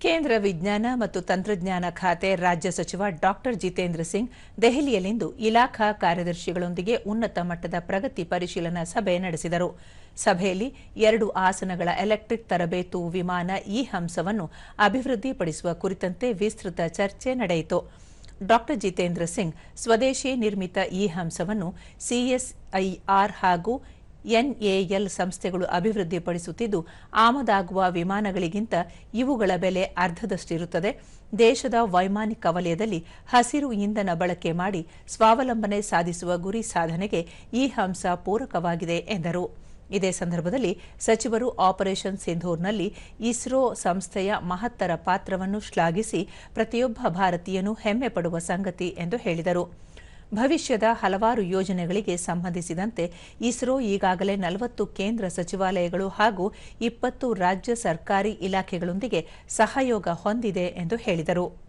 ಕೇಂದ್ರ ವಿಜ್ಞಾನ ಮತ್ತು ತಂತ್ರಜ್ಞಾನ ಖಾತೆ ರಾಜ್ಯ ಸಚಿವ ಡಾಕ್ಟರ್ ಜಿತೇಂದ್ರ ಸಿಂಗ್ ದೆಹಲಿಯಲ್ಲಿಂದು ಇಲಾಖಾ ಕಾರ್ಯದರ್ಶಿಗಳೊಂದಿಗೆ ಉನ್ನತ ಮಟ್ಟದ ಪ್ರಗತಿ ಪರಿಶೀಲನಾ ಸಭೆ ನಡೆಸಿದರು. ಸಭೆಯಲ್ಲಿ ಎರಡು ಆಸನಗಳ ಎಲೆಕ್ಟ್ರಿಕ್ ತರಬೇತು ವಿಮಾನ ಈ ಹಂಸವನ್ನು ಅಭಿವೃದ್ಧಿಪಡಿಸುವ ಕುರಿತಂತೆ ವಿಸ್ತೃತ ಚರ್ಚೆ ನಡೆಯಿತು. ಡಾಕ್ಟರ್ ಜಿತೇಂದ್ರ ಸಿಂಗ್ ಸ್ವದೇಶಿ ನಿರ್ಮಿತ ಈ ಹಂಸವನ್ನು ಸಿಎಸ್ಐಆರ್ ಹಾಗೂ ಎನ್ಎಎಲ್ ಸಂಸ್ಥೆಗಳು ಅಭಿವೃದ್ಧಿಪಡಿಸುತ್ತಿದ್ದು, ಆಮದಾಗುವ ವಿಮಾನಗಳಿಗಿಂತ ಇವುಗಳ ಬೆಲೆ ಅರ್ಧದಷ್ಟಿರುತ್ತದೆ. ದೇಶದ ವೈಮಾನಿಕ ವಲಯದಲ್ಲಿ ಹಸಿರು ಇಂಧನ ಬಳಕೆ ಮಾಡಿ ಸ್ವಾವಲಂಬನೆ ಸಾಧಿಸುವ ಗುರಿ ಸಾಧನೆಗೆ ಈ ಹಂಸ ಪೂರಕವಾಗಿದೆ ಎಂದರು. ಇದೇ ಸಂದರ್ಭದಲ್ಲಿ ಸಚಿವರು ಆಪರೇಷನ್ ಸಿಂಧೂರ್ನಲ್ಲಿ ಇಸ್ರೋ ಸಂಸ್ಥೆಯ ಮಹತ್ತರ ಪಾತ್ರವನ್ನು ಶ್ಲಾಘಿಸಿ, ಪ್ರತಿಯೊಬ್ಬ ಭಾರತೀಯನೂ ಹೆಮ್ಮೆ ಪಡುವ ಸಂಗತಿ ಎಂದು ಹೇಳಿದರು. ಭವಿಷ್ಯದ ಹಲವಾರು ಯೋಜನೆಗಳಿಗೆ ಸಂಬಂಧಿಸಿದಂತೆ ಇಸ್ರೋ ಈಗಾಗಲೇ ನಲವತ್ತು ಕೇಂದ್ರ ಸಚಿವಾಲಯಗಳು ಹಾಗೂ ಇಪ್ಪತ್ತು ರಾಜ್ಯ ಸರ್ಕಾರಿ ಇಲಾಖೆಗಳೊಂದಿಗೆ ಸಹಯೋಗ ಹೊಂದಿದೆ ಎಂದು ಹೇಳಿದರು.